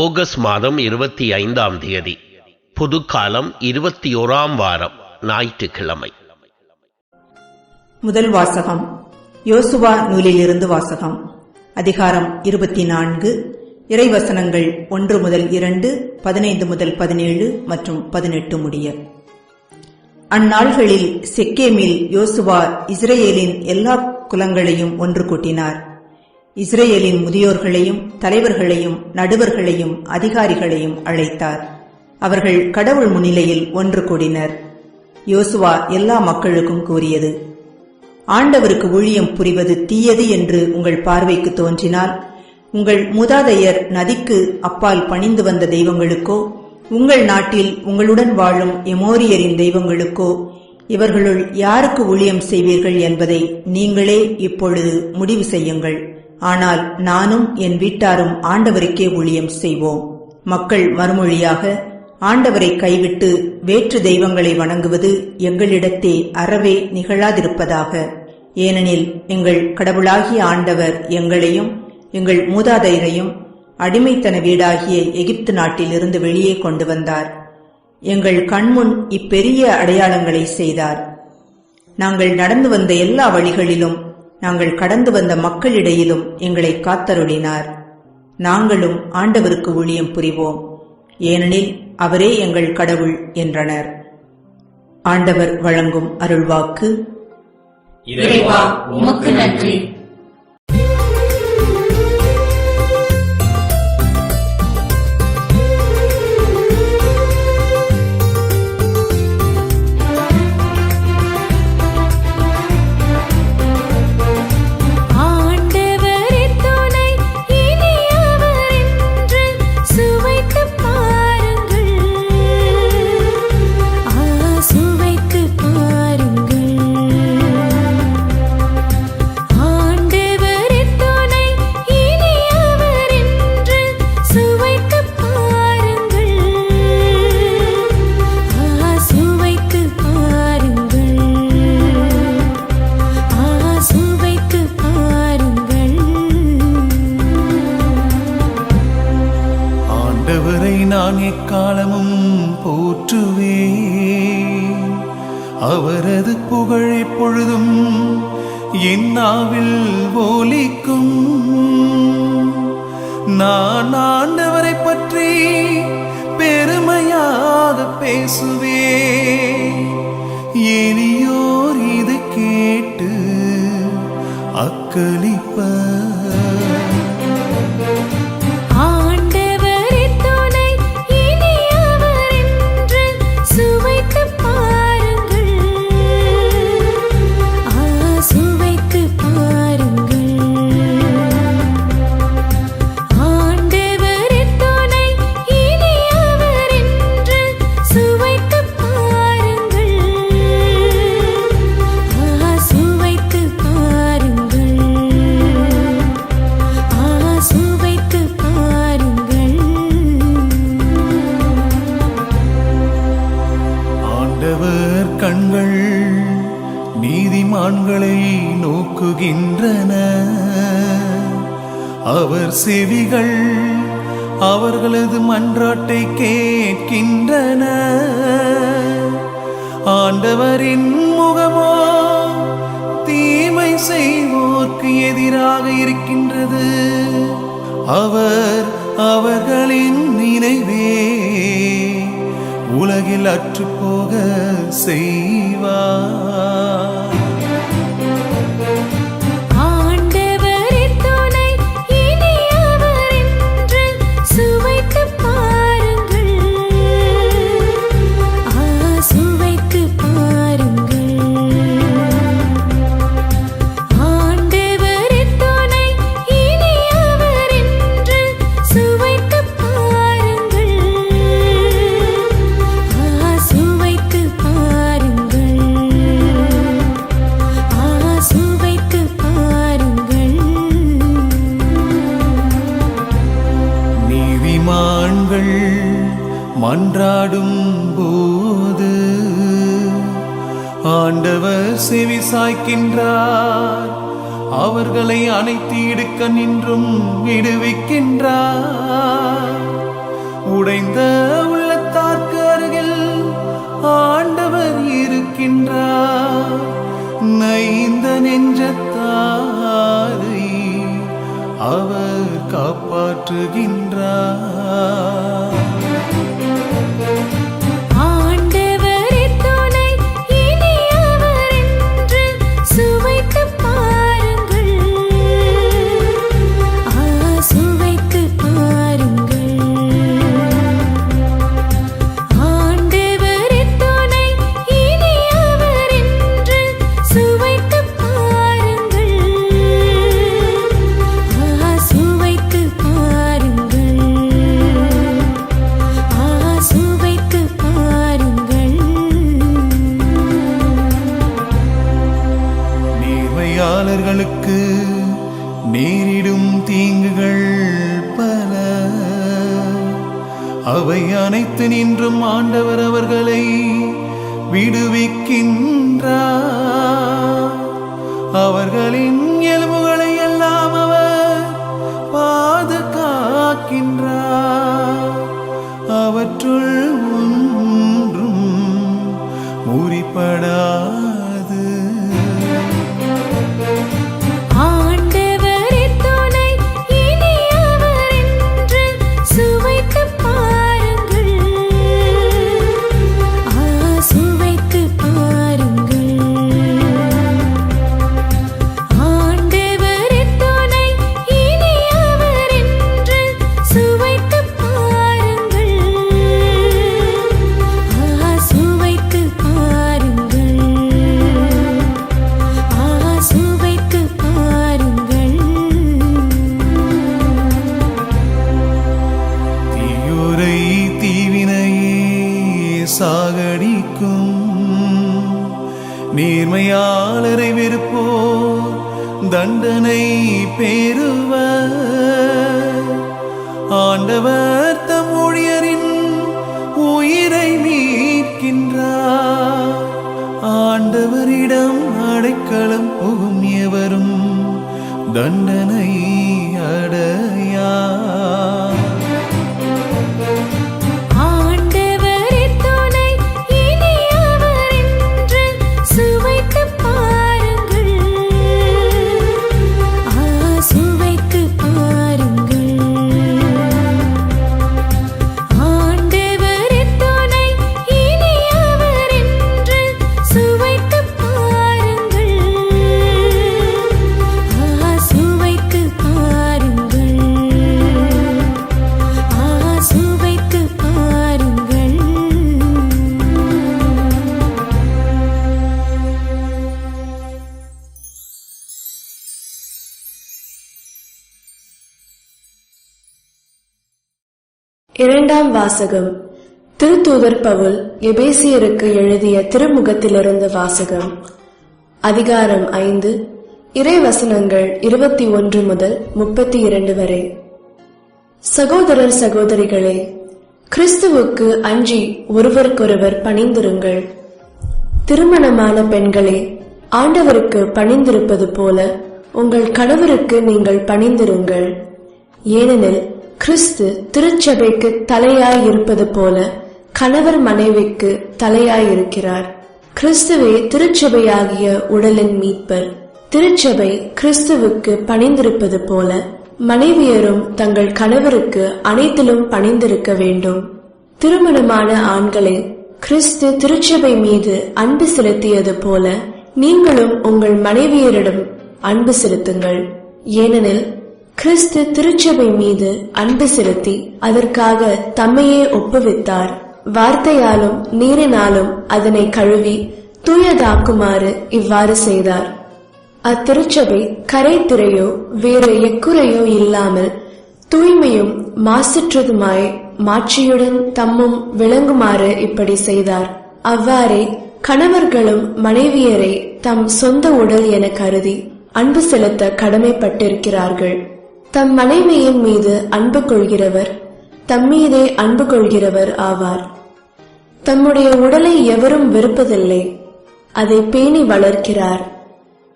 August மாதம் இருபத்தி ஐந்தாம் தேதி புதுக்காலம் இருபத்தி ஓராம் வாரம் ஞாயிற்றுக்கிழமை. முதல் வாசகம் யோசுவா நூலிலிருந்து வாசகம் அதிகாரம் இருபத்தி நான்கு இறைவசனங்கள் ஒன்று முதல் இரண்டு பதினைந்து முதல் பதினேழு மற்றும் பதினெட்டு முடிய. அந்நாள்களில் செக்கேமில் யோசுவா இஸ்ரேலின் எல்லா குலங்களையும் ஒன்று கூட்டினார். இஸ்ரேலின் முதியோர்களையும் தலைவர்களையும் நடுவர்களையும் அதிகாரிகளையும் அழைத்தார். அவர்கள் கடவுள் முன்னிலையில் ஒன்று கூடினர். யோசுவா எல்லா மக்களுக்கும் கூறியது ஆண்டவருக்கு ஊழியம் புரிவது தீயது என்று உங்கள் பார்வைக்கு தோன்றினால் உங்கள் மூதாதையர் நதிக்கு அப்பால் பணிந்து வந்த தெய்வங்களுக்கோ உங்கள் நாட்டில் உங்களுடன் வாழும் எமோரியரின் தெய்வங்களுக்கோ இவர்களுள் யாருக்கு ஊழியம் செய்வீர்கள் என்பதை நீங்களே இப்பொழுது முடிவு செய்யுங்கள். ஆனால் நானும் என் வீட்டாரும் ஆண்டவருக்கே ஊழியம் செய்வோம். மக்கள் மறுமொழியாக ஆண்டவரை கைவிட்டு வேற்று தெய்வங்களை வணங்குவது எங்களிடத்தே அறவே நிகழாதிருப்பதாக. ஏனெனில் எங்கள் கடவுளாகிய ஆண்டவர் எங்களையும் எங்கள் மூதாதையரையும் அடிமைத்தன வீடாகிய எகிப்து நாட்டிலிருந்து வெளியே கொண்டு வந்தார். எங்கள் கண்முன் இப்பெரிய அடையாளங்களை செய்தார். நாங்கள் நடந்து வந்த எல்லா வழிகளிலும் நாங்கள் கடந்து வந்த மக்களிடையிலும் எங்களை காத்தருளினார். நாங்களும் ஆண்டவருக்கு ஊழியம் புரிவோம். ஏனெனில் அவரே எங்கள் கடவுள் என்றனர். ஆண்டவர் வழங்கும் அருள்வாக்கு. இறைவா உமக்கு நன்றி. போற்றுவே போற்றுவேன் அவரது புகழ் எப்பொழுதும் என் நாவில் நான் ஆண்டவரை பற்றி பெருமையாக பேசுவேன். எளியோர் இது கேட்டு அக்களிப்ப அவர் அவர்களின் நினைவே உலகில் அற்றுப்போக செய்வார். மன்றாடும் போது ஆண்டவர் செவி சாய்க்கின்றார். அவர்களை அனைத்து இடுக்க நின்றும் விடுவிக்கின்றார். உடைந்த உள்ளத்தார்க்கு அருகில் ஆண்டவர் இருக்கின்றார். நைந்த நெஞ்சத்தாரை அவர் காப்பாற்றுகின்றார். ஆண்டவர் விடுவிக்கின்றார். அவர்களின் இரண்டாம் வாசகம். திருத்தூதர் பவுல் எபேசியருக்கு எழுதிய திருமுகத்திலிருந்து வாசகம். அதிகாரம் ஐந்து இறைவசனங்கள் இருபத்தி ஒன்று முதல் முப்பத்தி இரண்டு வரை. சகோதரர் சகோதரிகளே கிறிஸ்துவுக்கு அஞ்சி ஒருவருக்கொருவர் பணிந்திருங்கள். திருமணமான பெண்களே ஆண்டவருக்கு பணிந்திருப்பது போல உங்கள் கணவருக்கு நீங்கள் பணிந்திருங்கள். ஏனெனில் கிறிஸ்து திருச்சபைக்கு தலையாய் இருப்பது போல கணவர் மனைவிக்கு தலையாய் இருக்கிறார் கிறிஸ்துவே திருச்சபையாகிய உடலின் மீட்பர். திருச்சபை கிறிஸ்துவுக்கு பணிந்திருப்பது போல மனைவியரும் தங்கள் கணவருக்கு அனைத்திலும் பணிந்திருக்க வேண்டும். திருமணமான ஆண்களே கிறிஸ்து திருச்சபை மீது அன்பு செலுத்தியது போல நீங்களும் உங்கள் மனைவியரிடம் அன்பு செலுத்துங்கள். ஏனெனில் கிறிஸ்து திருச்சபை மீது அன்பு செலுத்தி அதற்காக தம்மையே ஒப்புவித்தார். வார்த்தையாலும் நீரினாலும் அதனை கழுவி தூயதாக்குமாறு இவ்வாறு செய்தார். அத்திருச்சபை கரைத்துறையோ வேறு எக்குறையோ இல்லாமல் தூய்மையும் மாசற்றதுமாய் மாட்சியுடன் தம்மும் விளங்குமாறு இப்படி செய்தார். அவ்வாறே கணவர்களும் மனைவியரை தம் சொந்த உடல் என கருதி அன்பு செலுத்த கடமைப்பட்டிருக்கிறார்கள். தம் மனைவியின் மீது அன்பு கொள்கிறவர் தம்மீதே அன்பு கொள்கிறவர் ஆவார். தம்முடைய உடலை எவரும் வெறுப்பதில்லை அதை பேணி வளர்க்கிறார்.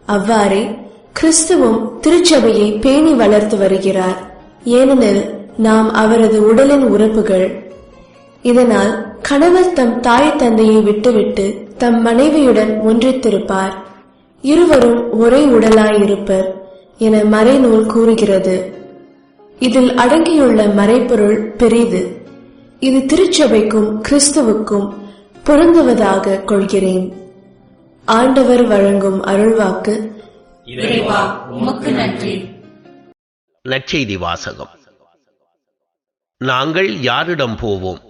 அவ்வாறே கிறிஸ்துவும் திருச்சபையை பேணி வளர்த்து வருகிறார். ஏனெனில் நாம் அவரது உடலின் உறுப்புகள். இதனால் கணவர் தம் தாய் தந்தையை விட்டுவிட்டு தம் மனைவியுடன் ஒன்றித்திருப்பார். இருவரும் ஒரே உடலாயிருப்பர். என மறைநூல் கூறுகிறது. இதில் அடங்கியுள்ள மறைப்பொருள் பெரிது. இது திருச்சபைக்கும் கிறிஸ்துவுக்கும் பொருந்துவதாக கொள்கிறேன். ஆண்டவர் வழங்கும் அருள்வாக்கு இறைவா உமக்கு நன்றி. நற்செய்தி வாசகம். நாங்கள் யாரிடம் போவோம்?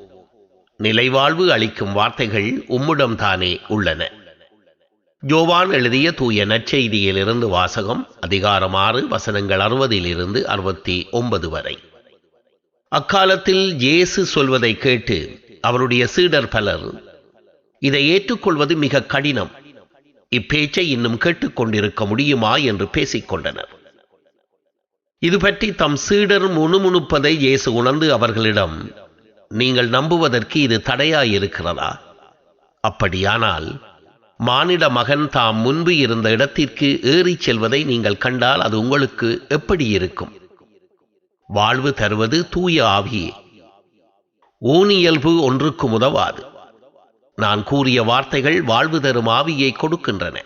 நிலைவாழ்வு அளிக்கும் வார்த்தைகள் உம்மிடம் தானே உள்ளன. யோவான் எழுதிய தூய நற்செய்தியிலிருந்து வாசகம் அதிகாரம் ஆறு வசனங்கள் அறுபதிலிருந்து அறுபத்தி ஒன்பது வரை. அக்காலத்தில் இயேசு சொல்வதை கேட்டு அவருடைய சீடர் பலர் இதை ஏற்றுக்கொள்வது மிக கடினம். இப்பேச்சை இன்னும் கேட்டுக்கொண்டிருக்க முடியுமா? என்று பேசிக்கொண்டனர். இது பற்றி தம் சீடர் முணுமுணுப்பதை இயேசு உணர்ந்து அவர்களிடம் நீங்கள் நம்புவதற்கு இது தடையாயிருக்கிறதா? அப்படியானால் மானிட மகன் தாம் முன்பு இருந்த இடத்திற்கு ஏறிச் செல்வதை நீங்கள் கண்டால் அது உங்களுக்கு எப்படி இருக்கும்? வாழ்வு தருவது தூய ஆவியே. ஊனியல்பு ஒன்றுக்கு உதவாது. நான் கூறிய வார்த்தைகள் வாழ்வு தரும் ஆவியை கொடுக்கின்றன.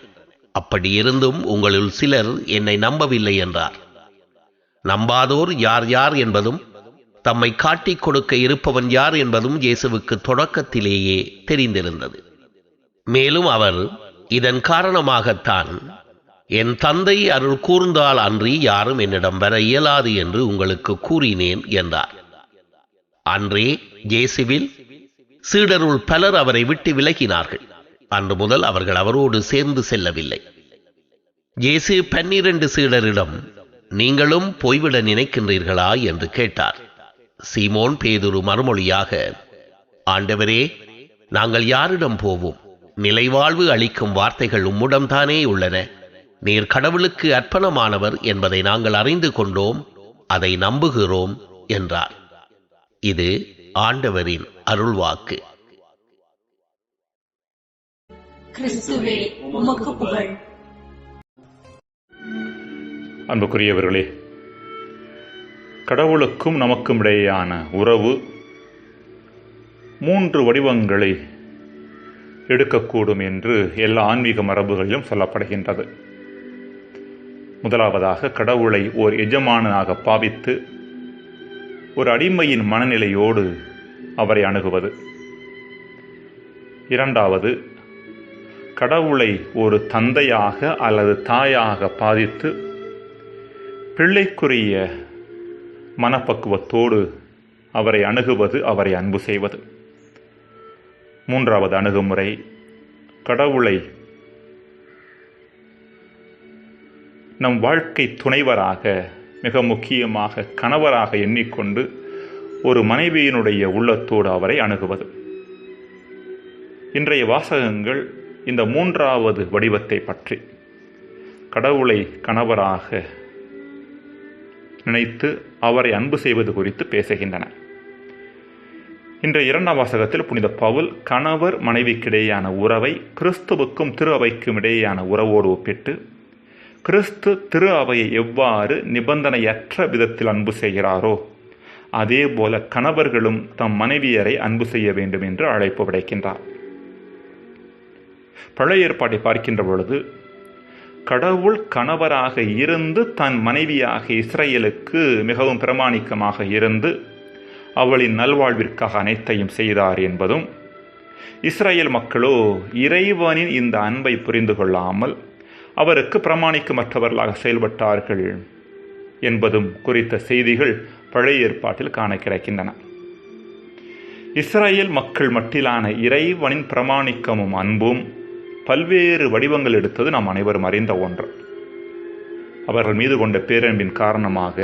அப்படி இருந்தும் உங்களுள் சிலர் என்னை நம்பவில்லை என்றார். நம்பாதோர் யார் யார் என்பதும் தம்மை காட்டிக் கொடுக்க இருப்பவன் யார் என்பதும் இயேசுவுக்கு தொடக்கத்திலேயே தெரிந்திருந்தது. மேலும் அவர் இதன் காரணமாகத்தான் என் தந்தை அருள் கூர்ந்தால் அன்றி யாரும் என்னிடம் வர இயலாது என்று உங்களுக்கு கூறினேன் என்றார். அன்றே ஜேசுவில் சீடருள் பலர் அவரை விட்டு விலகினார்கள். அன்று முதல் அவர்கள் அவரோடு சேர்ந்து செல்லவில்லை. ஜேசு பன்னிரண்டு சீடரிடம் நீங்களும் போய்விட நினைக்கின்றீர்களா? என்று கேட்டார். சீமோன் பேதுரு மறுமொழியாக ஆண்டவரே நாங்கள் யாரிடம் போவோம்? நிலைவாழ்வு அளிக்கும் வார்த்தைகள் உம்முடம்தானே உள்ளன. நீர் கடவுளுக்கு அர்ப்பணமானவர் என்பதை நாங்கள் அறிந்து கொண்டோம் அதை நம்புகிறோம் என்றார். இது ஆண்டவரின் அருள்வாக்கு. கிறிஸ்துவே உமக்கு புகழ். அன்புக்குரியவர்களே கடவுளுக்கும் நமக்கும் இடையேயான உறவு மூன்று வடிவங்களை எடுக்கக்கூடும் என்று எல்லா ஆன்மீக மரபுகளிலும் சொல்லப்படுகின்றது. முதலாவதாக கடவுளை ஓர் எஜமானனாக பாவித்து ஒரு அடிமையின் மனநிலையோடு அவரை அணுகுவது. இரண்டாவது கடவுளை ஒரு தந்தையாக அல்லது தாயாக பாதித்து பிள்ளைக்குரிய மனப்பக்குவத்தோடு அவரை அணுகுவது அவரை அன்பு செய்வது. மூன்றாவது அணுகுமுறை. கடவுளை நம் வாழ்க்கை துணைவராக மிக முக்கியமாக கணவராக எண்ணிக்கொண்டு ஒரு மனைவியினுடைய உள்ளத்தோடு அவரை அணுகுவது. இன்றைய வாசகங்கள் இந்த மூன்றாவது வடிவத்தை பற்றி கடவுளை கணவராக நினைத்து அவரை அன்பு செய்வது குறித்து பேசுகின்றன. இன்றைய இரண்டாம் வாசகத்தில் புனித பவுல் கணவர் மனைவிக்கிடையேயான உறவை கிறிஸ்துவுக்கும் திரு அவைக்கும் இடையேயான உறவோடு ஒப்பிட்டு கிறிஸ்து திரு அவையை எவ்வாறு நிபந்தனையற்ற விதத்தில் அன்பு செய்கிறாரோ அதே போல கணவர்களும் தம் மனைவியரை அன்பு செய்ய வேண்டும் என்று அழைப்பு விடைக்கின்றார். பழைய ஏற்பாட்டை பார்க்கின்ற பொழுது கடவுள் கணவராக இருந்து தன் மனைவியாக இஸ்ரேலுக்கு மிகவும் பிரமாணிக்கமாக இருந்து அவளின் நல்வாழ்விற்காக அனைத்தையும் செய்தார் என்பதும் இஸ்ரேல் மக்களோ இறைவனின் இந்த அன்பை புரிந்து கொள்ளாமல் அவருக்கு பிரமாணிக்கமற்றவர்களாக செயல்பட்டார்கள் என்பதும் குறித்த செய்திகள் பழைய ஏற்பாட்டில் காண கிடைக்கின்றன. இஸ்ரேல் மக்கள் மட்டிலான இறைவனின் பிரமாணிக்கமும் அன்பும் பல்வேறு வடிவங்கள் எடுத்தது நாம் அனைவரும் அறிந்த ஒன்று. அவர்கள் மீது கொண்ட பேரன்பின் காரணமாக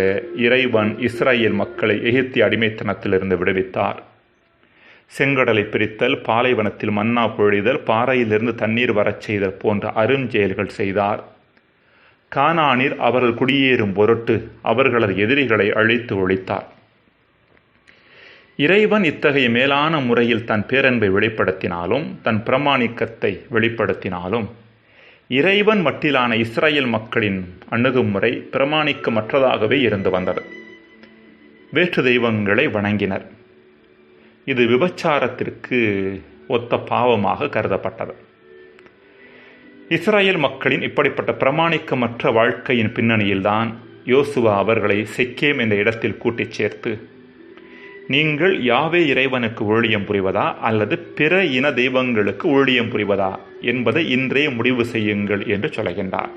இறைவன் இஸ்ரேல் மக்களை எகிப்திய அடிமைத்தனத்திலிருந்து விடுவித்தார். செங்கடலை பிரித்தல் பாலைவனத்தில் மன்னா பொழிதல் பாறையிலிருந்து தண்ணீர் வரச் செய்தல் போன்ற அருஞ்செயல்கள் செய்தார். கானானில் அவர்கள் குடியேறும் பொருட்டு அவர்களது எதிரிகளை அழித்து ஒழித்தார். இறைவன் இத்தகைய மேலான முறையில் தன் பேரன்பை வெளிப்படுத்தினாலும் தன் பிரமாணிக்கத்தை வெளிப்படுத்தினாலும் இறைவன் மட்டிலான இஸ்ரேல் மக்களின் அணுகுமுறை பிரமாணிக்கமற்றதாகவே இருந்து வந்தது. வேற்று தெய்வங்களை வணங்கினர். இது விபச்சாரத்திற்கு ஒத்த பாவமாக கருதப்பட்டது. இஸ்ரேல் மக்களின் இப்படிப்பட்ட பிரமாணிக்கமற்ற வாழ்க்கையின் பின்னணியில்தான் யோசுவா அவர்களை செக்கேம் என்ற இடத்தில் கூட்டிச் சேர்த்து நீங்கள் யாவே இறைவனுக்கு ஊழியம் புரிவதா? அல்லது பிற இன தெய்வங்களுக்கு ஊழியம் புரிவதா? என்பதை இன்றே முடிவு செய்யுங்கள் என்று சொல்கின்றார்.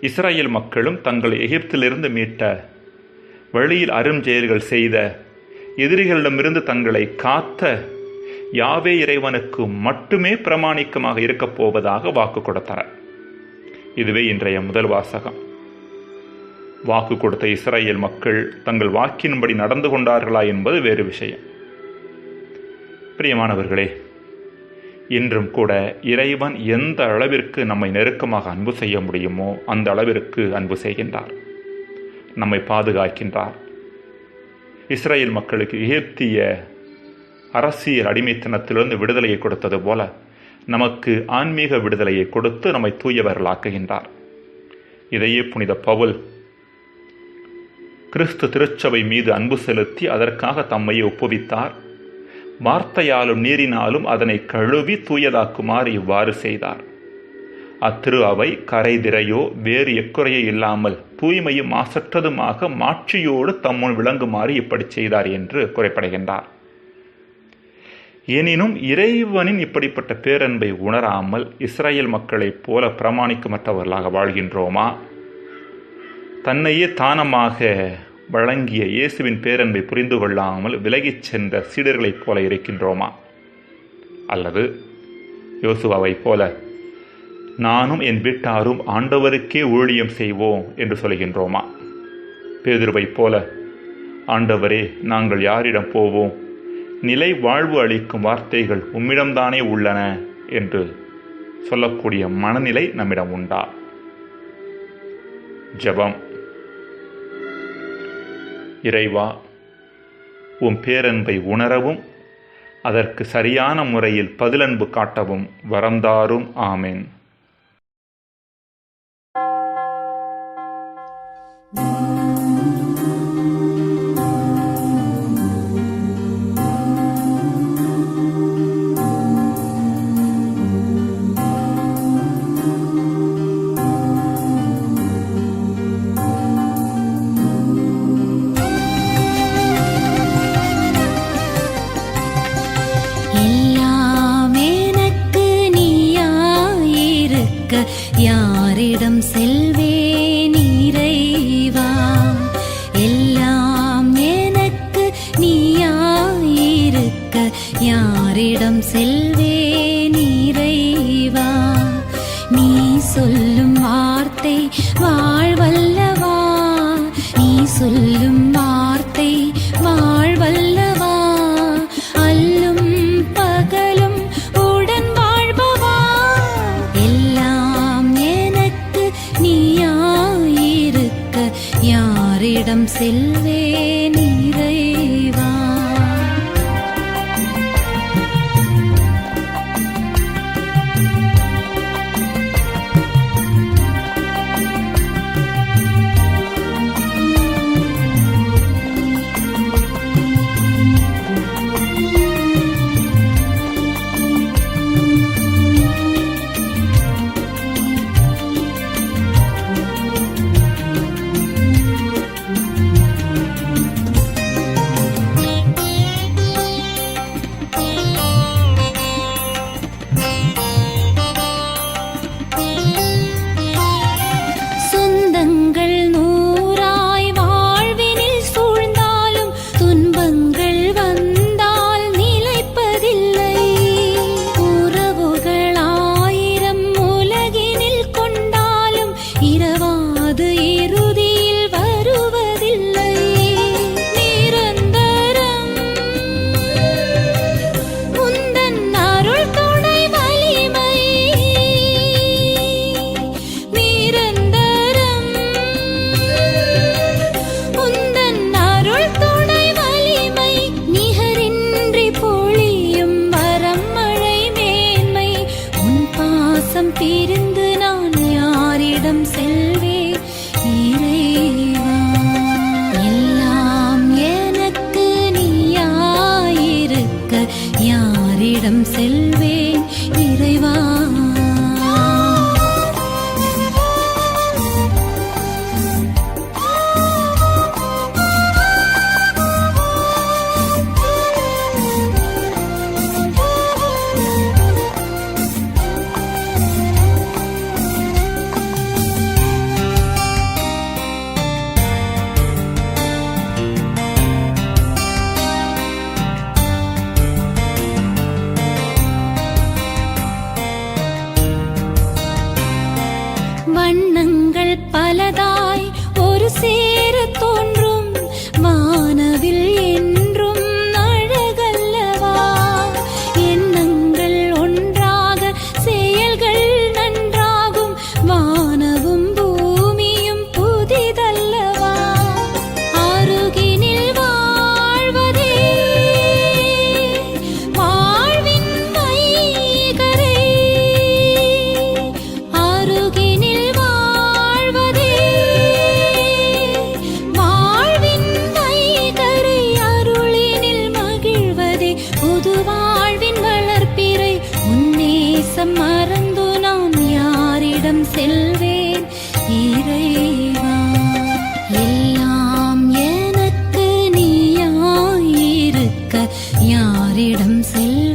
இஸ்ரேல் மக்களும் தங்களை எகிப்திலிருந்து மீட்ட வழியில் அருஞ்செயல்கள் செய்த எதிரிகளிடமிருந்து தங்களை காத்த யாவே இறைவனுக்கு மட்டுமே பிரமாணிக்கமாக இருக்கப் போவதாக வாக்கு கொடுத்தனர். இதுவே இன்றைய முதல் வாசகம். வாக்கு கொடுத்த இஸ்ரேல் மக்கள் தங்கள் வாக்கின்படி நடந்து கொண்டார்களா என்பது வேறு விஷயம். பிரியமானவர்களே இன்றும் கூட இறைவன் எந்த அளவிற்கு நம்மை நெருக்கமாக அன்பு செய்ய முடியுமோ அந்த அளவிற்கு அன்பு செய்கின்றார். நம்மை பாதுகாக்கின்றார். இஸ்ரேல் மக்களுக்கு எகிப்திய அரசியல் அடிமைத்தனத்திலிருந்து விடுதலையை கொடுத்தது போல நமக்கு ஆன்மீக விடுதலையை கொடுத்து நம்மை தூயவர்களாக்குகின்றார். இதையே புனித பவுல் கிறிஸ்து திருச்சபை மீது அன்பு செலுத்தி அதற்காக தம்மையை ஒப்புவித்தார். வார்த்தையாலும் நீரினாலும் அதனை கழுவி தூயதாக்குமாறு இவ்வாறு செய்தார். அத்திரு அவை கரைதிரையோ வேறு எக்குறையோ இல்லாமல் தூய்மையும் மாசற்றதுமாக மாட்சியோடு தம்முள் விளங்குமாறு இப்படி செய்தார் என்று குறைப்படைகின்றார். எனினும் இறைவனின் இப்படிப்பட்ட பேரன்பை உணராமல் இஸ்ரேல் மக்களைப் போல பிரமாணிக்கமற்றவர்களாக வாழ்கின்றோமா? தன்னையே தானமாக வழங்கிய இயேசுவின் பேரன்பை புரிந்து கொள்ளாமல் விலகிச் சென்ற சீடர்களைப் போல இருக்கின்றோமா? அல்லது யோசுவாவைப் போல நானும் என் வீட்டாரும் ஆண்டவருக்கே ஊழியம் செய்வோம் என்று சொல்கின்றோமா? பேதுருவைப் போல ஆண்டவரே நாங்கள் யாரிடம் போவோம்? நிலை வாழ்வு அளிக்கும் வார்த்தைகள் உம்மிடம்தானே உள்ளன என்று சொல்லக்கூடிய மனநிலை நம்மிடம் உண்டா? ஜெபம். இறைவா உம் பேரன்பை உணரவும் அதற்கு சரியான முறையில் பதிலன்பு காட்டவும் வரந்தாரும் ஆமேன். கேட்க யாரிடம் செல்வே நீரைவா? நீ சொல்லும் வார்த்தை வாழ்வல்லவா? நீ சொல்லும் வார்த்தை வாழ்வல்லவா? அல்லும் பகலும் உடன் வாழ்பவா? எல்லாம் எனக்கு நீயாயிருக்க யாரிடம் செல்வே அவரிடம் செல்ல